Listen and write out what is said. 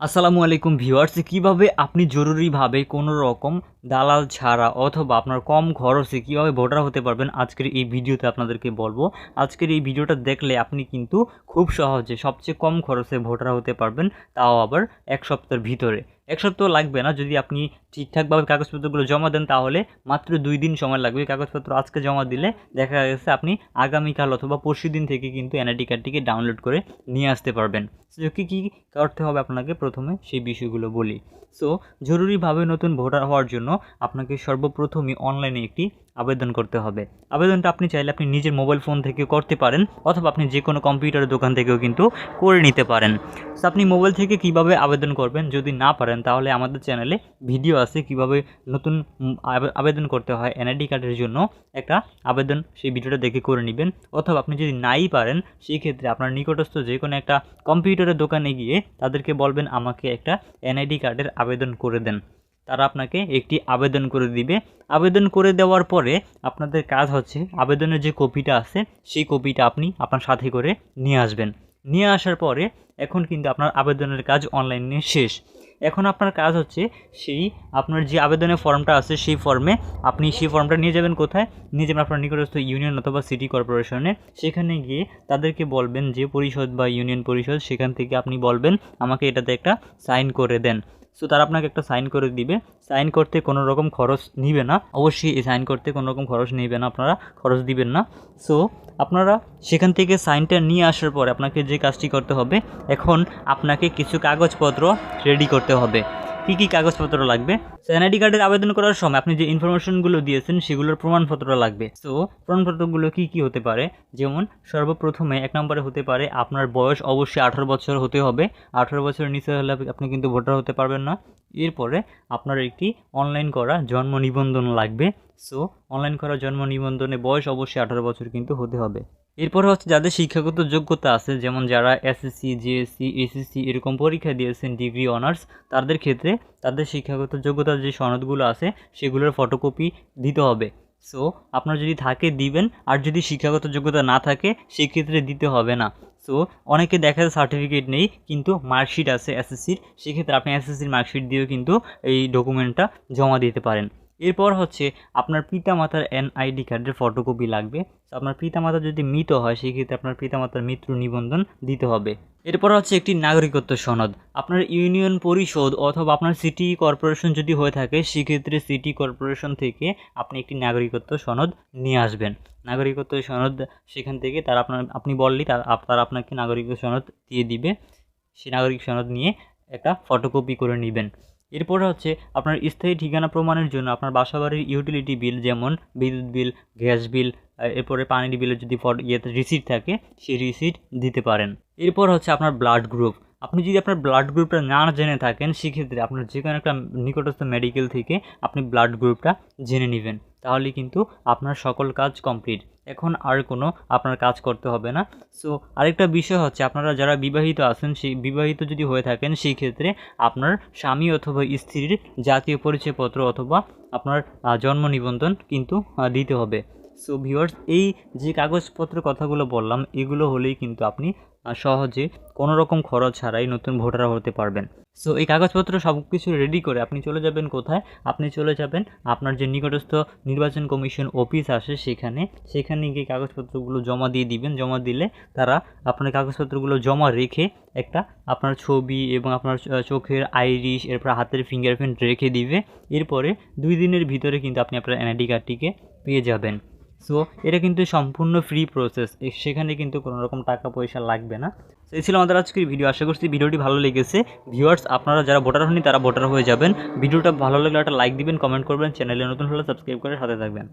আসসালামু আলাইকুম ভিউয়ার্স, কীভাবে আপনি জরুরিভাবে কোনো রকম দালাল ছাড়া অথবা আপনার কম খরচে কীভাবে ভোটার হতে পারবেন আজকের এই ভিডিওতে আপনাদেরকে বলব। আজকের এই ভিডিওটা দেখলে আপনি কিন্তু খুব সহজে সবচেয়ে কম খরচে ভোটার হতে পারবেন, তাও আবার এক সপ্তাহের ভিতরে। এক সপ্তাহ লাগবে না। যদি আপনি ঠিকঠাকভাবে কাগজপত্রগুলো জমা দেন, তাহলে মাত্র দুই দিন সময় লাগবে। কাগজপত্র আজকে জমা দিলে দেখা গেছে আপনি আগামীকাল অথবা পরশু দিন থেকে কিন্তু এনআইডি কার্ডটিকে ডাউনলোড করে নিয়ে আসতে পারবেন। কী কী করতে হবে আপনাকে? প্রথমে সেই বিষয়গুলো বলি। সো জরুরিভাবে নতুন ভোটার হওয়ার জন্য আপনাকে সর্বপ্রথমই অনলাইনে একটি আবেদন করতে হবে। আবেদনটা আপনি চাইলে আপনি নিজের মোবাইল ফোন থেকে করতে পারেন, অথবা আপনি যে কোনো কম্পিউটারের দোকান থেকেও কিন্তু করে নিতে পারেন। সো আপনি মোবাইল থেকে কীভাবে আবেদন করবেন যদি না পারেন, তাহলে আমাদের চ্যানেলে ভিডিও আছে কীভাবে নতুন আবেদন করতে হয় এনআইডি কার্ডের জন্য একটা আবেদন, সেই ভিডিওটা দেখে করে নেবেন। অথবা আপনি যদি নাই পারেন, সেই ক্ষেত্রে আপনার নিকটস্থ যে কোনো একটা কম্পিউটারের দোকানে গিয়ে তাদেরকে বলবেন, আমাকে একটা এনআইডি কার্ডের আবেদন করে দেন। তারা আপনাকে একটি আবেদন করে দিবে। আবেদন করে দেওয়ার পরে আপনাদের কাজ হচ্ছে আবেদনের যে কপিটা আছে, সেই কপিটা আপনি আপনার সাথে করে নিয়ে আসবেন। নিয়ে আসার পরে এখন কিন্তু আপনার আবেদনের কাজ অনলাইনে শেষ। এখন আপনার কাজ হচ্ছে সেই আপনার যে আবেদনের ফর্মটা আছে, সেই ফর্মে আপনি সেই ফর্মটা নিয়ে যাবেন কোথায়? নিয়ে যাবেন আপনার নিকটস্থ ইউনিয়ন অথবা সিটি কর্পোরেশনে। সেখানে গিয়ে তাদেরকে বলবেন যে পরিষদ বা ইউনিয়ন পরিষদ, সেখান থেকে আপনি বলবেন, আমাকে এটাতে একটা সাইন করে দেন। সো তারা আপনাকে একটা সাইন করে দিবে। সাইন করতে কোনো রকম খরচ নিবে না। অবশ্যই এই সাইন করতে কোনো রকম খরচ নিবে না, আপনারা খরচ দিবেন না। সো আপনারা সেখান থেকে সাইনটা নিয়ে আসার পরে আপনাকে যে কাজটি করতে হবে, এখন আপনাকে কিছু কাগজপত্র রেডি করতে হবে। কী কী কাগজপত্র লাগবে? এনআইডি কার্ডের আবেদন করার সময় আপনি যে ইনফরমেশনগুলো দিয়েছেন, সেগুলোর প্রমাণপত্র লাগবে। সো প্রমাণপত্রগুলো কী কী হতে পারে? যেমন, সর্বপ্রথমে এক নম্বরে হতে পারে আপনার বয়স অবশ্যই আঠারো বছর হতে হবে। আঠারো বছরের নিচে হলে আপনি কিন্তু ভোটার হতে পারবেন না। এরপরে আপনার একটি অনলাইন করা জন্ম নিবন্ধন লাগবে। সো অনলাইন করা জন্ম নিবন্ধনে বয়স অবশ্যই আঠারো বছর কিন্তু হতে হবে। এরপরে হচ্ছে যাদের শিক্ষাগত যোগ্যতা আছে, যেমন যারা এসএসসি জিএসসি এসএসসি এরকম পরীক্ষা দিয়েছেন ডিগ্রি, অনার্স, তাদের ক্ষেত্রে তাদের শিক্ষাগত যোগ্যতার যে সনদগুলো আছে, সেগুলোর ফটোকপি দিতে হবে। সো আপনার যদি থাকে দিবেন, আর যদি শিক্ষাগত যোগ্যতা না থাকে, সেক্ষেত্রে দিতে হবে না। সো অনেকে দেখা যায় সার্টিফিকেট নেই, কিন্তু মার্কশিট আছে এসএসসির সেক্ষেত্রে আপনি এসএসসির মার্কশিট দিয়েও কিন্তু এই ডকুমেন্টটা জমা দিতে পারেন। এরপর হচ্ছে আপনার পিতামাতার এনআইডি কার্ডের ফটোকপি লাগবে। আপনার পিতামাতা যদি মৃত হয়, সেক্ষেত্রে আপনার পিতামাতার মৃত্যু নিবন্ধন দিতে হবে। এরপর হচ্ছে একটি নাগরিকত্ব সনদ। আপনার ইউনিয়ন পরিষদ অথবা আপনার সিটি কর্পোরেশন যদি হয়ে থাকে, সেক্ষেত্রে সিটি কর্পোরেশন থেকে আপনি একটি নাগরিকত্ব সনদ নিয়ে আসবেন। নাগরিকত্ব সনদ সেখান থেকে তারা আপনার, আপনি বললেই তারা আপনাকে নাগরিকত্ব সনদ দিয়ে দিবে। সেই নাগরিক সনদ নিয়ে একটা ফটোকপি করে নেবেন। এরপরে হচ্ছে আপনার স্থায়ী ঠিকানা প্রমাণের জন্য আপনার বাসাবাড়ির ইউটিলিটি বিল যেমন বিদ্যুৎ বিল গ্যাস বিল এরপরে পানির বিলের যদি ফটো ইয়েতে রিসিট থাকে, সেই রিসিট দিতে পারেন। এরপর হচ্ছে আপনার ব্লাড গ্রুপ আপনি যদি আপনার ব্লাড গ্রুপটা না জেনে থাকেন, সেক্ষেত্রে আপনার যে কোনো একটা নিকটস্থ মেডিকেল থেকে আপনি ব্লাড গ্রুপটা জেনে নেবেন। তাহলে কিন্তু আপনার সকল কাজ কমপ্লিট। এখন আর কোনো আপনার কাজ করতে হবে না। সো আরেকটা বিষয় হচ্ছে, আপনারা যারা বিবাহিত আছেন, সেই বিবাহিত যদি হয়ে থাকেন, সেই ক্ষেত্রে আপনার স্বামী অথবা স্ত্রীর জাতীয় পরিচয়পত্র অথবা আপনার জন্ম নিবন্ধন কিন্তু দিতে হবে। সো ভিউয়ার্স এই যে কাগজপত্র কথাগুলো বললাম, এগুলো হলেই কিন্তু আপনি সহজে কোনো রকম খরচ ছাড়াই নতুন ভোটার হতে পারবেন। সো এই কাগজপত্র সব কিছু রেডি করে আপনি চলে যাবেন কোথায়? আপনি চলে যাবেন আপনার যে নিকটস্থ নির্বাচন কমিশন অফিস আসে সেখানে। সেখানে গিয়ে কাগজপত্রগুলো জমা দিয়ে দিবেন। জমা দিলে তারা আপনার কাগজপত্রগুলো জমা রেখে একটা আপনার ছবি এবং আপনার চোখের আইরিশ, এরপর হাতের ফিঙ্গারপ্রিন্ট রেখে দিবে। এরপরে দুই দিনের ভিতরে কিন্তু আপনি আপনার এনআইডি কার্ডটিকে পেয়ে যাবেন। সো এটা কিন্তু সম্পূর্ণ ফ্রি প্রসেস সেখানে কিন্তু কোনো রকম টাকা পয়সা লাগবে না। তো এই ছিল আমাদের আজকের ভিডিও আশা করছি ভিডিওটি ভালো লেগেছে। ভিউয়ার্স আপনারা যারা ভোটার হননি, তারা ভোটার হয়ে যাবেন। ভিডিওটা ভালো লাগলে একটা লাইক দিবেন কমেন্ট করবেন। চ্যানেলে নতুন হলে সাবস্ক্রাইব করে সাথে থাকবেন।